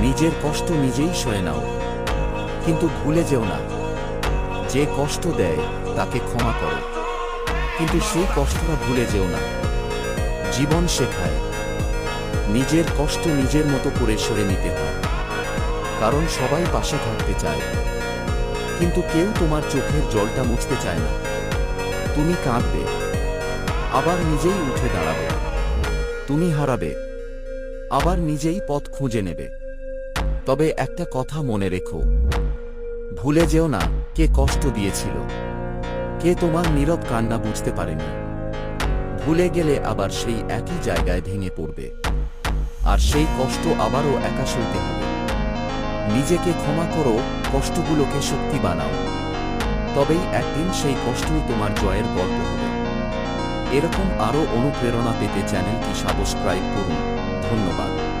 নিজের কষ্ট নিজেই সয়ে নাও। কিন্তু ভুলে যেও না, যে কষ্ট দেয় তাকে ক্ষমা করো। কিন্তু সেই কষ্টটা ভুলে যেও না। জীবন শেখায়, নিজের কষ্ট নিজের মতো করে সরে নিতে হয়। কারণ সবাই পাশে থাকতে চায়। কিন্তু কেউ তোমার চোখের জলটা মুছতে চায় না। তুমি কাঁদবে, আবার নিজেই উঠে দাঁড়াবে। তুমি হারাবে, আবার নিজেই পথ খুঁজে নেবে। তবে একটা কথা মনে রেখো। ভুলে যেও না কে কষ্ট দিয়েছিল। কে তোমার নীরব কান্না বুঝতে পারেনি। ভুলে গেলে আবার সেই একই জায়গায় ভেঙে পড়বে। আর সেই কষ্ট আবারও একা সইতে হবে। নিজেকে ক্ষমা করো, কষ্টগুলোকে শক্তি বানাও। তবেই একদিন সেই কষ্টই তোমার জয়ের গল্প হবে। এরকম আরও অনুপ্রেরণা পেতে চ্যানেলটি সাবস্ক্রাইব করুন। ধন্যবাদ।